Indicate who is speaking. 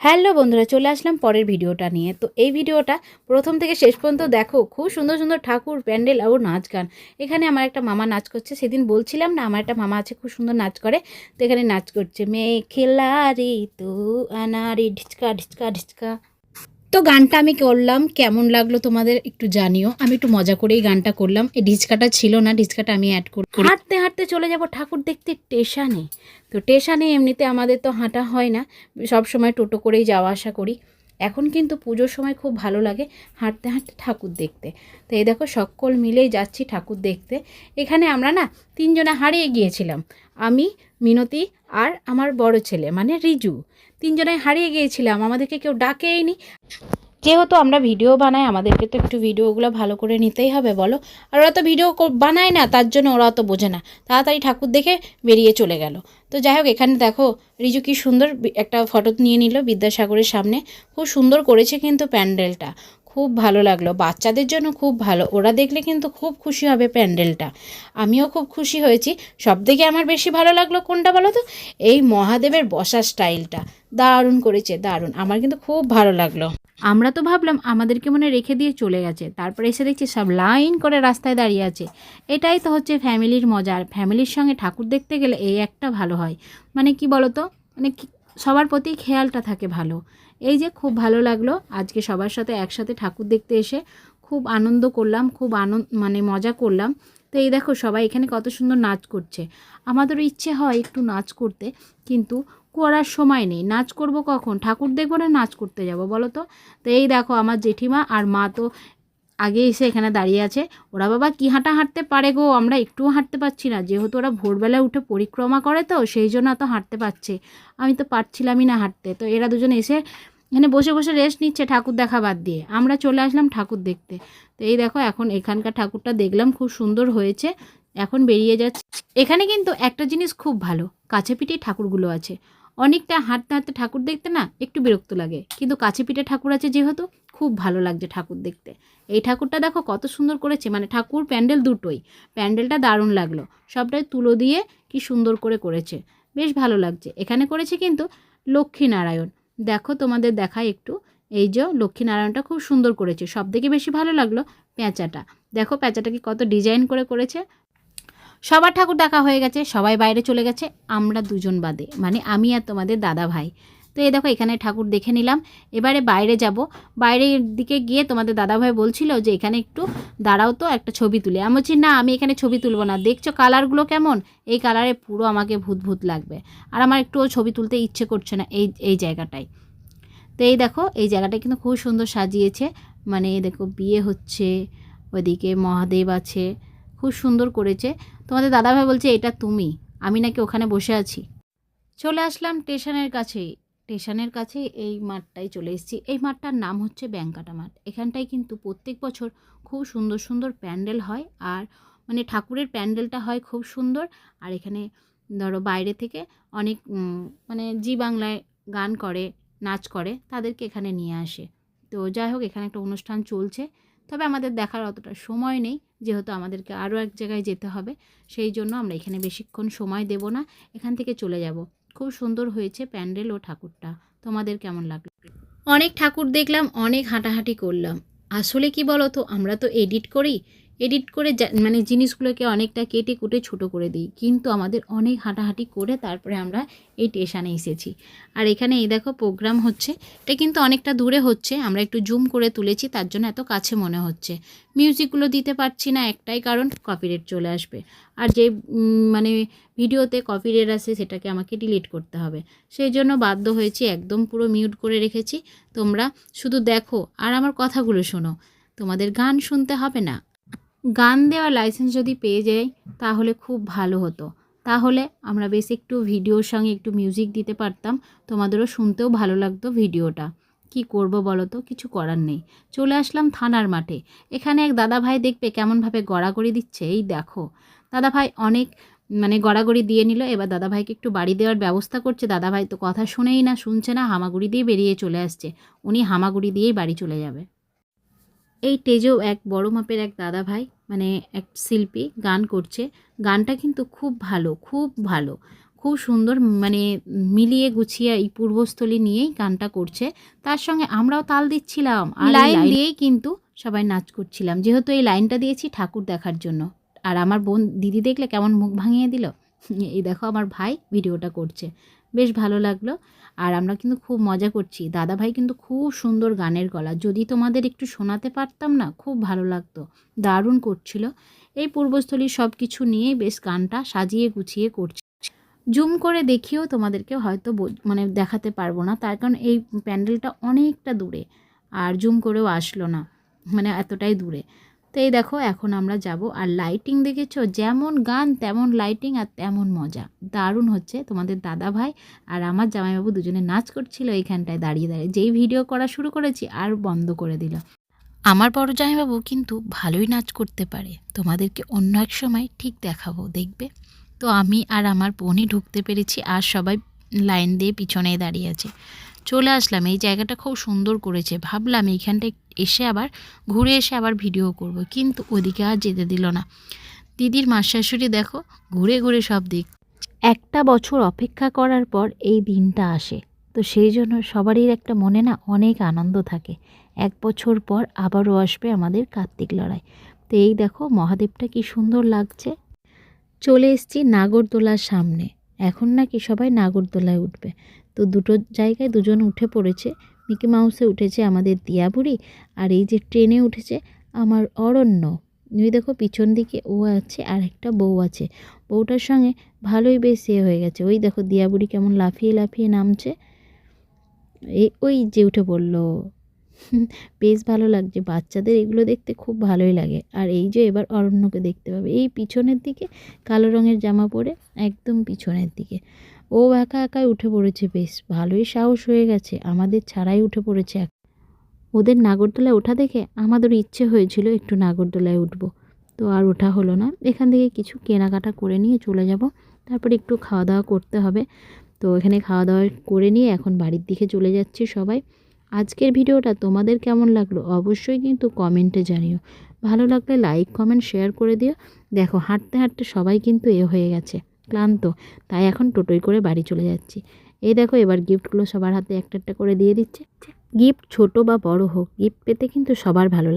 Speaker 1: Hello বন্ধুরা, চলে আসলাম পরের ভিডিওটা নিয়ে। তো এই ভিডিওটা প্রথম থেকে শেষ পর্যন্ত দেখো, খুব সুন্দর সুন্দর ঠাকুর, প্যান্ডেল আর নাচ গান। এখানে আমার একটা মামা নাচ করছে, সেদিন বলছিলাম না, আমার একটা মামা আছে, খুব সুন্দর নাচ করে, তো এখানে নাচ করছে মেয়ে খেলারি তু আনারি ঢিচকা ঢিচকা ঢিচকা। তো গানটা আমি করলাম, কেমন লাগল তোমাদের একটু জানিও। আমি একটু মজা করেই গানটা করলাম। এই ঢিচকাটা ছিল না ঢিচকাটা আমি অ্যাড করি হাঁটতে হাঁটতে চলে যাব ঠাকুর দেখতে স্টেশনে তো স্টেশনে এমনিতে আমাদের তো হাঁটা হয় না, সব সময় টোটো করেই যাওয়া আসা করি। এখন কিন্তু পুজোর সময় খুব ভালো লাগে হাঁটতে হাঁটতে ঠাকুর দেখতে। তো এই দেখো, সকল মিলেই যাচ্ছি ঠাকুর দেখতে। এখানে আমরা না তিনজনে হারিয়ে গিয়েছিলাম। আমি, মিনতি আর আমার বড় ছেলে মানে রিজু। তিনজনে হারিয়ে গিয়েছিলাম, আমাদেরকে কেউ ডাকেই নি যেহেতু আমরা ভিডিও বানাই, আমাদেরকে তো একটু ভিডিওগুলো ভালো করে নিতেই হবে, বলো। আর ওরা তো ভিডিও বানায় না, তার জন্য ওরা তো বোঝে না। তাড়াতাড়ি ঠাকুর দেখে বেরিয়ে চলে গেল। তো যাই হোক, এখানে দেখো, রিজু কি সুন্দর একটা ফটো নিয়ে নিল বিদ্যাসাগরের সামনে। খুব সুন্দর করেছে কিন্তু প্যান্ডেলটা। খুব ভালো লাগল। বাচ্চাদের জন্য খুব ভালো। ওরা দেখলে কিন্তু খুব খুশি হবে প্যান্ডেলটা। আমিও খুব খুশি হয়েছি। সব থেকে আমার বেশি ভালো লাগল কোনটা বলো তো? এই মহাদেবের বসার স্টাইলটা। দারুণ করেছে, দারুণ। আমার কিন্তু খুব ভালো লাগল। আমরা তো ভাবলাম আমাদেরকে মনে রেখে দিয়ে চলে গেছে। তারপরে এসে দেখছি সব লাইন করে রাস্তায় দাঁড়িয়ে আছে। এটাই তো হচ্ছে ফ্যামিলির মজা। আর ফ্যামিলির সঙ্গে ঠাকুর দেখতে গেলে এই একটা ভালো হয়। মানে কি বলো তো? মানে সবার প্রতি খেয়ালটা থাকে ভালো। এই যে খুব ভালো লাগল। আজকে সবার সাথে একসাথে ঠাকুর দেখতে এসে খুব আনন্দ করলাম, খুব আনন্দ মানে মজা করলাম। তো এই দেখো সবাই এখানে কত সুন্দর নাচ করছে। আমাদেরও ইচ্ছে হয় একটু নাচ করতে, কিন্তু করার সময় নেই। নাচ করব কখন? ঠাকুর দেখব না নাচ করতে যাব, বলো তো? তো এই দেখো আমার জেঠিমা আর মা তো আগে এসে এখানে দাঁড়িয়ে আছে। ওরা বাবা কি হাঁটা হাঁটতে পারে গো? আমরা একটুও হাঁটতে পারছি না। যেহেতু ওরা ভোরবেলায় উঠে পরিক্রমা করে তো, সেই জন্য এত হাঁটতে পারছে। আমি তো পারছিলামই না হাঁটতে। তো এরা দুজন এসে এখানে বসে বসে রেস্ট নিচ্ছে ঠাকুর দেখা বাদ দিয়ে। আমরা চলে আসলাম ঠাকুর দেখতে। তো এই দেখো, এখন এখানকার ঠাকুরটা দেখলাম, খুব সুন্দর হয়েছে। এখন বেরিয়ে যাচ্ছে। এখানে কিন্তু একটা জিনিস খুব ভালো, কাছে পিঠে ঠাকুরগুলো আছে। অনেকটা হাঁটতে হাঁটতে ঠাকুর দেখতে না একটু বিরক্ত লাগে। কিন্তু কাছে পিঠে ঠাকুর আছে যেহেতু খুব ভালো লাগছে ঠাকুর দেখতে। এই ঠাকুরটা দেখো কত সুন্দর করেছে মানে ঠাকুর প্যান্ডেল দুটোই। প্যান্ডেলটা দারুণ লাগল। সবটাই তুলো দিয়ে কি সুন্দর করে করেছে। বেশ ভালো লাগছে। এখানে করেছে কিন্তু লক্ষ্মীনারায়ণ। দেখো তোমাদের দেখায় একটু। এই যে লক্ষ্মীনারায়ণটা খুব সুন্দর করেছে। সব থেকে বেশি ভালো লাগল পেঁচাটা দেখো পেঁচাটাকে কত ডিজাইন করে করেছে। সবার ঠাকুর দেখা হয়ে গেছে, সবাই বাইরে চলে গেছে, আমরা দুজন বাদে। মানে আমি আর তোমাদের দাদা ভাই তো এই দেখো, এখানে ঠাকুর দেখে নিলাম। এবারে বাইরে যাব। বাইরের দিকে গিয়ে তোমাদের দাদাভাই বলছিল যে, এখানে একটু দাঁড়াও তো, একটা ছবি তুলে। আমি বলছি, না, আমি এখানে ছবি তুলবো না। দেখছ কালারগুলো কেমন? এই কালারে পুরো আমাকে ভূত ভূত লাগবে। আর আমার একটুও ছবি তুলতে ইচ্ছে করছে না এই এই জায়গাটায়। তো এই দেখো, এই জায়গাটা কিন্তু খুব সুন্দর সাজিয়েছে। মানে দেখো, বিয়ে হচ্ছে, ওইদিকে মহাদেব আছে, খুব সুন্দর করেছে। তোমাদের দাদাভাই বলছে, এটা তুমি, আমি নাকি ওখানে বসে আছি? চলে আসলাম স্টেশনের কাছেই স্টেশনের কাছে এই মাঠটায় চলে এসেছি। এই মাঠটার নাম হচ্ছে ব্যাংকাটা মাঠ। এখানটায় কিন্তু প্রত্যেক বছর খুব সুন্দর সুন্দর প্যান্ডেল হয় আর মানে ঠাকুরের প্যান্ডেলটা হয় খুব সুন্দর আর এখানে ধরো বাইরে থেকে অনেক মানে জি বাংলায় গান করে, নাচ করে তাদেরকে এখানে নিয়ে আসে। তো যাই হোক, এখানে একটা অনুষ্ঠান চলছে। তবে আমাদের দেখার অতটা সময় নেই, যেহেতু আমাদেরকে আরও এক জায়গায় যেতে হবে, সেই জন্য আমরা এখানে বেশিক্ষণ সময় দেব না। এখান থেকে চলে যাব। খুব সুন্দর হয়েছে প্যান্ডেল ও ঠাকুরটা। তোমাদের কেমন লাগল? অনেক ঠাকুর দেখলাম, অনেক হাঁটাহাঁটি করলাম। আসলে কি বলো তো আমরা তো এডিট করি এডিট করে মানে জিনিসগুলোকে অনেকটা কেটে কুটে ছোট করে দিই। কিন্তু আমাদের অনেক হাঁটাহাঁটি করে তারপরে আমরা এই স্টেশনে এসেছি। আর এখানে এই দেখো প্রোগ্রাম হচ্ছে। এটা কিন্তু অনেকটা দূরে হচ্ছে। আমরা একটু জুম করে তুলেছি, তার জন্য এত কাছে মনে হচ্ছে। মিউজিকগুলো দিতে পারছি না একটাই কারণ কপিরেট চলে আসবে। আর যে মানে ভিডিওতে কপিরেট আসে, সেটাকে আমাকে ডিলিট করতে হবে। সেই জন্য বাধ্য হয়েছি, একদম পুরো মিউট করে রেখেছি। তোমরা শুধু দেখো। আর আমার কথাগুলো শোনো। তোমাদের গান শুনতে হবে না। গান দেওয়ার লাইসেন্স যদি পেয়ে যাই, তাহলে খুব ভালো হতো। তাহলে আমরা বেশ একটু ভিডিওর সঙ্গে একটু মিউজিক দিতে পারতাম, তোমাদেরও শুনতেও ভালো লাগতো ভিডিওটা কি করব বলো তো? কিছু করার নেই। চলে আসলাম থানার মাঠে। এখানে এক দাদা ভাই দেখবে কেমনভাবে গড়াগড়ি দিচ্ছে, এই দেখো। দাদা ভাই অনেক মানে গড়াগড়ি দিয়ে নিল, এবার দাদা ভাইকে একটু বাড়ি দেওয়ার ব্যবস্থা করছে। দাদা ভাই তো কথা শুনেই না, শুনছে না, হামাগুড়ি দিয়ে বেরিয়ে চলে আসছে। উনি হামাগুড়ি দিয়েই বাড়ি চলে যাবে। এই টেজেও এক বড় মাপের এক দাদা ভাই মানে এক শিল্পী গান করছে। গানটা কিন্তু খুব ভালো খুব ভালো। খুব সুন্দর মানে মিলিয়ে গুছিয়ে এই পূর্বস্থলী নিয়েই গানটা করছে। তার সঙ্গে আমরাও তাল দিচ্ছিলাম লাইন দিয়েই কিন্তু সবাই নাচ করছিলাম। যেহেতু এই লাইনটা দিয়েছি ঠাকুর দেখার জন্য। আর আমার বোন দিদি দেখলে কেমন মুখ ভাঙিয়ে দিল? এই দেখো আমার ভাই ভিডিওটা করছে। বেশ ভালো লাগল। আর আমরা কিন্তু খুব মজা করছি। দাদা ভাই কিন্তু খুব সুন্দর গানের গলা। যদি তোমাদের একটু শোনাতে পারতাম না, খুব ভালো লাগতো। দারুণ করছিল। এই পূর্বস্থলীর সব কিছু নিয়েই বেশ গানটা সাজিয়ে গুছিয়ে করছি। জুম করে দেখিও তোমাদেরকে হয়তো মানে দেখাতে পারব না। তার কারণ এই প্যান্ডেলটা অনেকটা দূরে। আর জুম করেও আসলো না। মানে এতটাই দূরে। তো এই দেখো, এখন আমরা যাব। আর লাইটিং দেখেছ? যেমন গান, তেমন লাইটিং আর তেমন মজা। দারুণ হচ্ছে তোমাদের দাদা ভাই আর আমার জামাইবাবু দুজনে নাচ করছিল এইখানটায় দাঁড়িয়ে দাঁড়িয়ে। যেই ভিডিও করা শুরু করেছি আর বন্ধ করে দিল। আমার বড় জামাইবাবু কিন্তু ভালোই নাচ করতে পারে। তোমাদেরকে অন্য এক সময় ঠিক দেখাবো, দেখবে? তো আমি আর আমার বোনই ঢুকতে পেরেছি আর সবাই লাইন দিয়ে পিছনে দাঁড়িয়ে আছে। চলে আসলাম। এই জায়গাটা খুব সুন্দর করেছে। ভাবলাম এইখানটায় এসে আবার, ঘুরে এসে আবার ভিডিও করব। কিন্তু ওদিকে আর যেতে দিল না। দিদির মাস শাশুড়ি দেখো, ঘুরে ঘুরে সব দিক একটা বছর অপেক্ষা করার পর এই দিনটা আসে। তো সেই জন্য সবারই একটা মনে না অনেক আনন্দ থাকে। এক বছর পর আবারও আসবে আমাদের কার্তিক লড়াই। তো এই দেখো, মহাদেবটা কি সুন্দর লাগছে। চলে এসেছি নাগরদোলার সামনে। এখন নাকি সবাই নাগরদোলায় উঠবে। তো দুটো জায়গায় দুজন উঠে পড়েছে। মিকি মাউসে উঠেছে আমাদের দিয়াবুড়ি আর এই যে ট্রেনে উঠেছে আমার অরণ্য। ওই দেখো পিছন দিকে ও আছে আর একটা বউ আছে। বউটার সঙ্গে ভালোই বেশ এ হয়ে গেছে। ওই দেখো দিয়াবুড়ি কেমন লাফিয়ে লাফিয়ে নামছে। এই ওই যে উঠে পড়ল। বেশ ভালো লাগছে। বাচ্চাদের এগুলো দেখতে খুব ভালোই লাগে। আর এই যে এবার অরণ্যকে দেখতে পাবে। এই পিছনের দিকে কালো রঙের জামা পরে একদম পিছনের দিকে। ও একা একাই উঠে পড়েছে, বেশ ভালোই সাহস হয়ে গেছে, আমাদের ছাড়াই উঠে পড়েছে এক- ওদের নাগরদোলায় ওঠা দেখে আমাদের ইচ্ছে হয়েছিল একটু নাগরদোলায় উঠব। তো আর ওঠা হলো না, এখান থেকে কিছু কেনাকাটা করে নিয়ে চলে যাব, তারপর একটু খাওয়া দাওয়া করতে হবে। তো এখানে খাওয়া দাওয়া করে নিয়ে এখন বাড়ির দিকে চলে যাচ্ছি সবাই। আজকের ভিডিওটা তোমাদের কেমন লাগল অবশ্যই কিন্তু কমেন্টে জানিও। ভালো লাগলে লাইক, কমেন্ট, শেয়ার করে দিও। দেখো, হাঁটতে হাঁটতে সবাই কিন্তু এ হয়ে গেছে। ক্লান্ত। তাই এখন টোটোই করে বাড়ি চলে যাচ্ছি। এই দেখো, এবার গিফটগুলো সবার হাতে একটা একটা করে দিয়ে দিচ্ছে। গিফট ছোট বা বড় হোক, গিফট পেতে কিন্তু সবার ভালো লাগে